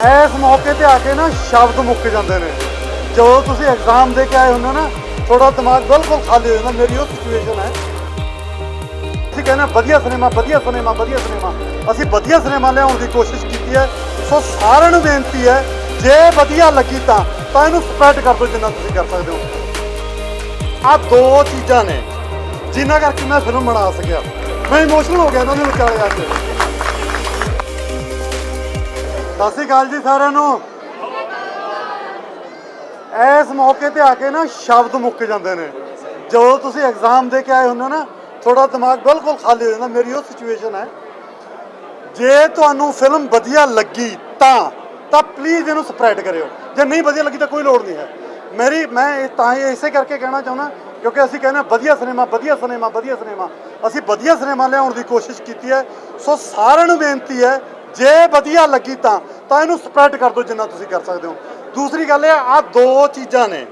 ਇਸ ਮੌਕੇ ਤੇ ਆ ਕੇ ਨਾ ਸ਼ਬਦ ਮੁੱਕ ਜਾਂਦੇ ਨੇ। ਜਦੋਂ ਤੁਸੀਂ ਐਗਜ਼ਾਮ ਦੇ ਕੇ ਆਏ ਹੁੰਦੇ ਹੋ ਨਾ, ਤੁਹਾਡਾ ਦਿਮਾਗ ਬਿਲਕੁਲ ਖਾਲੀ ਹੋ ਜਾਂਦਾ, ਮੇਰੀ ਉਹ ਸਿਚੁਏਸ਼ਨ ਹੈ। ਅਸੀਂ ਕਹਿੰਦੇ ਵਧੀਆ ਸਿਨੇਮਾ ਵਧੀਆ ਸਿਨੇਮਾ ਵਧੀਆ ਸਿਨੇਮਾ ਅਸੀਂ ਵਧੀਆ ਸਿਨੇਮਾ ਲਿਆਉਣ ਦੀ ਕੋਸ਼ਿਸ਼ ਕੀਤੀ ਹੈ। ਸੋ ਸਾਰਿਆਂ ਨੂੰ ਬੇਨਤੀ ਹੈ, ਜੇ ਵਧੀਆ ਲੱਗੀ ਤਾਂ ਤਾਂ ਇਹਨੂੰ ਸਪਰੈਡ ਕਰ ਦਿਓ ਜਿੰਨਾ ਤੁਸੀਂ ਕਰ ਸਕਦੇ ਹੋ। ਆ ਦੋ ਚੀਜ਼ਾਂ ਨੇ, ਜਿਨ੍ਹਾਂ ਕਰਕੇ ਮੈਂ ਫਿਲਮ ਬਣਾ ਸਕਿਆ। ਮੈਂ ਇਮੋਸ਼ਨਲ ਹੋ ਗਿਆ ਇਹਨਾਂ ਦੇ ਵਿਚਾਲੇ ਆ ਕੇ। ਸਤਿ ਸ਼੍ਰੀ ਅਕਾਲ ਜੀ ਸਾਰਿਆਂ ਨੂੰ। ਇਸ ਮੌਕੇ ਤੇ ਆ ਕੇ ਨਾ ਸ਼ਬਦ ਮੁੱਕ ਜਾਂਦੇ ਨੇ। ਜਦੋਂ ਤੁਸੀਂ ਐਗਜ਼ਾਮ ਦੇ ਕੇ ਆਏ ਹੁੰਦੇ ਹੋ ਨਾ, ਤੁਹਾਡਾ ਦਿਮਾਗ ਬਿਲਕੁਲ ਖਾਲੀ ਹੋ ਜਾਂਦਾ। ਮੇਰੀ ਉਹ ਸਿਚੁਏਸ਼ਨ ਹੈ। ਜੇ ਤੁਹਾਨੂੰ ਫਿਲਮ ਵਧੀਆ ਲੱਗੀ ਤਾਂ ਤਾਂ ਪਲੀਜ਼ ਇਹਨੂੰ ਸਪਰੈਡ ਕਰਿਓ। ਜੇ ਨਹੀਂ ਵਧੀਆ ਲੱਗੀ ਤਾਂ ਕੋਈ ਲੋੜ ਨਹੀਂ ਹੈ। ਮੇਰੀ, ਮੈਂ ਇਹ ਤਾਂ ਹੀ ਇਸੇ ਕਰਕੇ ਕਹਿਣਾ ਚਾਹੁੰਦਾ, ਕਿਉਂਕਿ ਅਸੀਂ ਕਹਿੰਦੇ ਵਧੀਆ ਸਿਨੇਮਾ ਵਧੀਆ ਸਿਨੇਮਾ ਵਧੀਆ ਸਿਨੇਮਾ ਅਸੀਂ ਵਧੀਆ ਸਿਨੇਮਾ ਲਿਆਉਣ ਦੀ ਕੋਸ਼ਿਸ਼ ਕੀਤੀ ਹੈ। ਸੋ ਸਾਰਿਆਂ ਨੂੰ ਬੇਨਤੀ ਹੈ ਜੇ ਵਧੀਆ ਲੱਗੀ ਤਾਂ ਤਾਂ ਇਹਨੂੰ ਸਪਰੈਡ ਕਰ ਦਿਓ ਜਿੰਨਾ ਤੁਸੀਂ ਕਰ ਸਕਦੇ ਹੋ। ਦੂਸਰੀ ਗੱਲ ਇਹ ਆ ਦੋ ਚੀਜ਼ਾਂ ਨੇ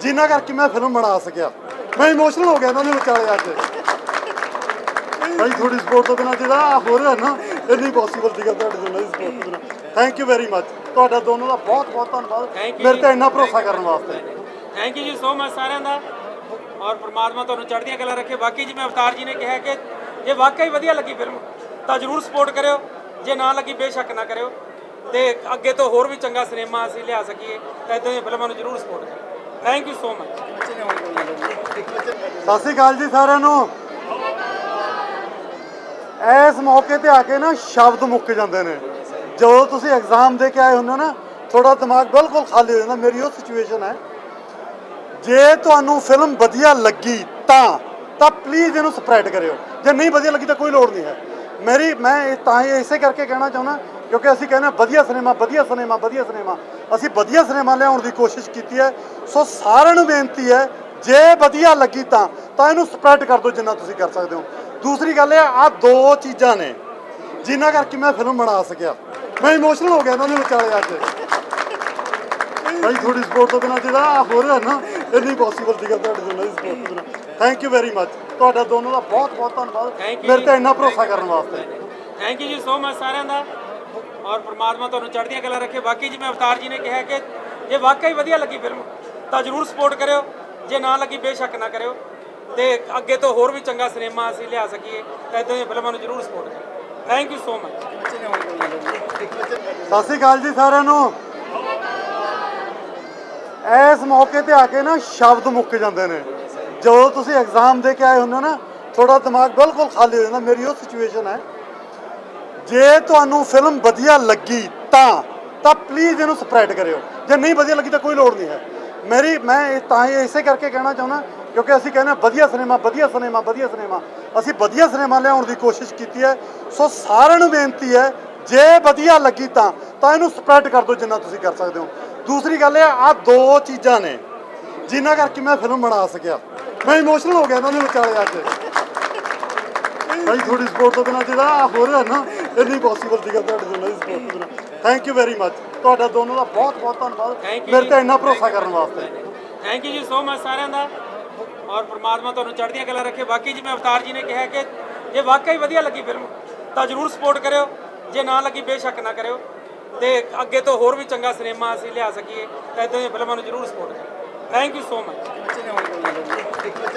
ਜਿਨ੍ਹਾਂ ਕਰਕੇ ਮੈਂ ਫਿਲਮ ਬਣਾ ਸਕਿਆ। ਮੈਂ ਇਮੋਸ਼ਨਲ ਹੋ ਗਿਆ ਇਹਨਾਂ ਦੇ ਵਿਚਾਲੇ ਕੇ। ਭਾਈ ਥੋੜੀ ਸਪੋਰਟ ਤੋਂ ਬਿਨਾਂ ਜਿਹੜਾ ਹੋ ਰਿਹਾ ਨਾ ਇਹ ਨਹੀਂ ਪੋਸੀਬਲ ਸੀਗਾ ਤੁਹਾਡੇ ਤੋਂ ਨਹੀਂ ਸਪੋਰਟ ਤੋਂ ਥੈਂਕ ਯੂ ਵੈਰੀ ਮੱਚ ਤੁਹਾਡਾ ਦੋਨੋਂ ਦਾ ਬਹੁਤ ਬਹੁਤ ਧੰਨਵਾਦ। ਮੇਰੇ ਜੀ। ਤੇ ਇੰਨਾ ਭਰੋਸਾ ਕਰਨ ਵਾਸਤੇ। ਥੈਂਕ ਯੂ ਜੀ ਸੋ ਮਚ ਸਾਰਿਆਂ ਦਾ। ਔਰ ਪ੍ਰਮਾਤਮਾ ਤੁਹਾਨੂੰ ਚੜ੍ਹਦੀਆਂ ਕਲਾ ਰੱਖੇ। ਬਾਕੀ ਜਿਵੇਂ ਅਵਤਾਰ ਜੀ ਨੇ ਕਿਹਾ ਕਿ ਜੇ ਵਾਕਈ ਵਧੀਆ ਲੱਗੀ ਫਿਲਮ ਤਾਂ ਜਰੂਰ ਸਪੋਰਟ ਕਰਿਓ। ਜੇ ਨਾ ਲੱਗੀ, ਬੇਸ਼ੱਕ ਨਾ ਕਰਿਓ। ਤੇ ਅੱਗੇ ਤੋਂ ਹੋਰ ਵੀ ਚੰਗਾ ਸਿਨੇਮਾ ਅਸੀਂ ਲਿਆ ਸਕੀਏ, ਤਾਂ ਇਦਾਂ ਦੀਆਂ ਫਿਲਮਾਂ ਨੂੰ ਜਰੂਰ ਸਪੋਰਟ ਕਰਿਓ। ਥੈਂਕ ਯੂ ਸੋ ਮਚ ਸਤਿ ਸ਼੍ਰੀ ਅਕਾਲ ਜੀ ਸਾਰਿਆਂ ਨੂੰ। ਇਸ ਮੌਕੇ ਤੇ ਆ ਕੇ ਨਾ ਸ਼ਬਦ ਮੁੱਕ ਜਾਂਦੇ ਨੇ। ਜਦੋਂ ਤੁਸੀਂ ਐਗਜ਼ਾਮ ਦੇ ਕੇ ਆਏ ਹੁੰਦੇ ਹੋ ਨਾ, ਤੁਹਾਡਾ ਦਿਮਾਗ ਬਿਲਕੁਲ ਖਾਲੀ ਹੋ ਜਾਂਦਾ, ਮੇਰੀ ਉਹ ਸਿਚੁਏਸ਼ਨ ਹੈ। ਜੇ ਤੁਹਾਨੂੰ ਫਿਲਮ ਵਧੀਆ ਲੱਗੀ ਤਾਂ ਤਾਂ ਪਲੀਜ਼ ਇਹਨੂੰ ਸਪਰੈਡ ਕਰਿਓ। ਜੇ ਨਹੀਂ ਵਧੀਆ ਲੱਗੀ ਤਾਂ ਕੋਈ ਲੋੜ ਨਹੀਂ ਹੈ। ਮੇਰੀ ਮੈਂ ਇਹ ਤਾਂ ਹੀ ਇਸੇ ਕਰਕੇ ਕਹਿਣਾ ਚਾਹੁੰਦਾ ਕਿਉਂਕਿ ਅਸੀਂ ਕਹਿੰਦੇ ਵਧੀਆ ਸਿਨੇਮਾ ਵਧੀਆ ਸਿਨੇਮਾ ਵਧੀਆ ਸਿਨੇਮਾ। ਅਸੀਂ ਵਧੀਆ ਸਿਨੇਮਾ ਲਿਆਉਣ ਦੀ ਕੋਸ਼ਿਸ਼ ਕੀਤੀ ਹੈ। ਸੋ ਸਾਰਿਆਂ ਨੂੰ ਬੇਨਤੀ ਹੈ ਜੇ ਵਧੀਆ ਲੱਗੀ ਤਾਂ ਤਾਂ ਇਹਨੂੰ ਸਪਰੈਡ ਕਰ ਦਿਓ ਜਿੰਨਾ ਤੁਸੀਂ ਕਰ ਸਕਦੇ ਹੋ। ਦੂਸਰੀ ਗੱਲ ਇਹ ਆ ਦੋ ਚੀਜ਼ਾਂ ਨੇ ਜਿਨ੍ਹਾਂ ਕਰਕੇ ਮੈਂ ਫਿਲਮ ਬਣਾ ਸਕਿਆ। ਮੈਂ ਇਮੋਸ਼ਨਲ ਹੋ ਗਿਆ ਇਹਨਾਂ ਦੇ ਵਿਚਾਲੇ ਆ ਕੇ ਭਾਈ ਥੋੜੀ ਸਪੋਰਟ ਤੋਂ ਬਿਨਾਂ ਜਿਹੜਾ ਆਹ ਹੋ ਰਿਹਾ ਨਾ ਇਹ ਨਹੀਂ ਪੋਸੀਬਲ ਸੀਗਾ ਤੁਹਾਡੇ ਨਹੀਂ ਸਪੋਰਟ ਬਿਨਾਂ ਥੈਂਕ ਯੂ ਵੈਰੀ ਮੱਚ ਤੁਹਾਡਾ ਦੋਨੋਂ ਦਾ ਬਹੁਤ ਬਹੁਤ ਧੰਨਵਾਦ। ਮੇਰੇ। ਤੇ ਇੰਨਾ ਭਰੋਸਾ ਕਰਨ ਵਾਸਤੇ। ਥੈਂਕ ਯੂ ਜੀ ਸੋ ਮਚ ਸਾਰਿਆਂ ਦਾ। ਔਰ ਪ੍ਰਮਾਤਮਾ ਤੁਹਾਨੂੰ ਚੜ੍ਹਦੀਆਂ ਕਲਾ ਰੱਖੇ। ਬਾਕੀ ਜਿਵੇਂ ਅਵਤਾਰ ਜੀ ਨੇ ਕਿਹਾ ਕਿ ਜੇ ਵਾਕਈ ਵਧੀਆ ਲੱਗੀ ਫਿਲਮ ਤਾਂ ਜਰੂਰ ਸਪੋਰਟ ਕਰਿਓ। ਜੇ ਨਾ ਲੱਗੀ ਬੇਸ਼ੱਕ ਨਾ ਕਰਿਓ। ਤੇ ਅੱਗੇ ਤੋਂ ਹੋਰ ਵੀ ਚੰਗਾ ਸਿਨੇਮਾ ਅਸੀਂ ਲਿਆ ਸਕੀਏ ਤਾਂ ਇਦਾਂ ਦੀਆਂ ਫਿਲਮਾਂ ਨੂੰ ਜਰੂਰ ਸਪੋਰਟ ਕਰਿਓ। ਥੈਂਕ ਯੂ ਸੋ ਮਚ ਸਤਿ ਸ਼੍ਰੀ ਅਕਾਲ ਜੀ ਸਾਰਿਆਂ ਨੂੰ। ਇਸ ਮੌਕੇ ਤੇ ਆ ਕੇ ਨਾ ਸ਼ਬਦ ਮੁੱਕ ਜਾਂਦੇ ਨੇ। ਜਦੋਂ ਤੁਸੀਂ ਐਗਜ਼ਾਮ ਦੇ ਕੇ ਆਏ ਹੁੰਦੇ ਹੋ ਨਾ, ਤੁਹਾਡਾ ਦਿਮਾਗ ਬਿਲਕੁਲ ਖਾਲੀ ਹੋ ਜਾਂਦਾ, ਮੇਰੀ ਉਹ ਸਿਚੁਏਸ਼ਨ ਹੈ। ਜੇ ਤੁਹਾਨੂੰ ਫਿਲਮ ਵਧੀਆ ਲੱਗੀ ਤਾਂ ਤਾਂ ਪਲੀਜ਼ ਇਹਨੂੰ ਸਪਰੈਡ ਕਰਿਓ। ਜੇ ਨਹੀਂ ਵਧੀਆ ਲੱਗੀ ਤਾਂ ਕੋਈ ਲੋੜ ਨਹੀਂ ਹੈ। ਮੇਰੀ, ਮੈਂ ਇਹ ਤਾਂ ਹੀ ਇਸੇ ਕਰਕੇ ਕਹਿਣਾ ਚਾਹੁੰਦਾ, ਕਿਉਂਕਿ ਅਸੀਂ ਕਹਿੰਦੇ ਵਧੀਆ ਸਿਨੇਮਾ ਵਧੀਆ ਸਿਨੇਮਾ ਵਧੀਆ ਸਿਨੇਮਾ ਅਸੀਂ ਵਧੀਆ ਸਿਨੇਮਾ ਲਿਆਉਣ ਦੀ ਕੋਸ਼ਿਸ਼ ਕੀਤੀ ਹੈ। ਸੋ ਸਾਰਿਆਂ ਨੂੰ ਬੇਨਤੀ ਹੈ ਜੇ ਵਧੀਆ ਲੱਗੀ ਤਾਂ ਤਾਂ ਇਹਨੂੰ ਸਪਰੈਡ ਕਰ ਦਿਓ ਜਿੰਨਾ ਤੁਸੀਂ ਕਰ ਸਕਦੇ ਹੋ। ਦੂਸਰੀ ਗੱਲ ਇਹ ਆ ਦੋ ਚੀਜ਼ਾਂ ਨੇ ਜਿਨ੍ਹਾਂ ਕਰਕੇ ਮੈਂ ਫਿਲਮ ਬਣਾ ਸਕਿਆ। ਮੈਂ ਇਮੋਸ਼ਨਲ ਹੋ ਗਿਆ ਇਹਨਾਂ ਦੇ ਵਿਚਾਲੇ ਆ ਕੇ। ਭਾਈ ਥੋੜੀ ਸਪੋਰਟ ਤੋਂ ਬਿਨਾਂ ਜਿਹੜਾ ਹੋ ਰਿਹਾ ਨਾ ਇਹ ਨਹੀਂ ਪੋਸੀਬਲ ਸੀਗਾ ਤੁਹਾਡੇ ਤੋਂ ਨਹੀਂ ਸਪੋਰਟ ਤੋਂ ਬਿਨਾਂ। ਥੈਂਕ ਯੂ ਵੈਰੀ ਮੱਚ ਤੁਹਾਡਾ ਦੋਨੋਂ ਦਾ ਬਹੁਤ ਬਹੁਤ ਧੰਨਵਾਦ। ਮੇਰੇ। ਤੇ ਇੰਨਾ ਭਰੋਸਾ ਕਰਨ ਵਾਸਤੇ। ਥੈਂਕ ਯੂ ਜੀ ਸੋ ਮਚ ਸਾਰਿਆਂ ਦਾ। ਔਰ ਪ੍ਰਮਾਤਮਾ ਤੁਹਾਨੂੰ ਚੜ੍ਹਦੀਆਂ ਕਲਾ ਰੱਖੇ। ਬਾਕੀ ਜਿਵੇਂ ਅਵਤਾਰ ਜੀ ਨੇ ਕਿਹਾ ਕਿ ਜੇ ਵਾਕਈ ਵਧੀਆ ਲੱਗੀ ਫਿਲਮ ਤਾਂ ਜਰੂਰ ਸਪੋਰਟ ਕਰਿਓ। ਜੇ ਨਾ ਲੱਗੀ, ਬੇਸ਼ੱਕ ਨਾ ਕਰਿਓ। ਤੇ ਅੱਗੇ ਤੋਂ ਹੋਰ ਵੀ ਚੰਗਾ ਸਿਨੇਮਾ ਅਸੀਂ ਲਿਆ ਸਕੀਏ, ਤਾਂ ਇਦਾਂ ਦੀਆਂ ਫਿਲਮਾਂ ਨੂੰ ਜਰੂਰ ਸਪੋਰਟ ਕਰਿਓ। Thank you so much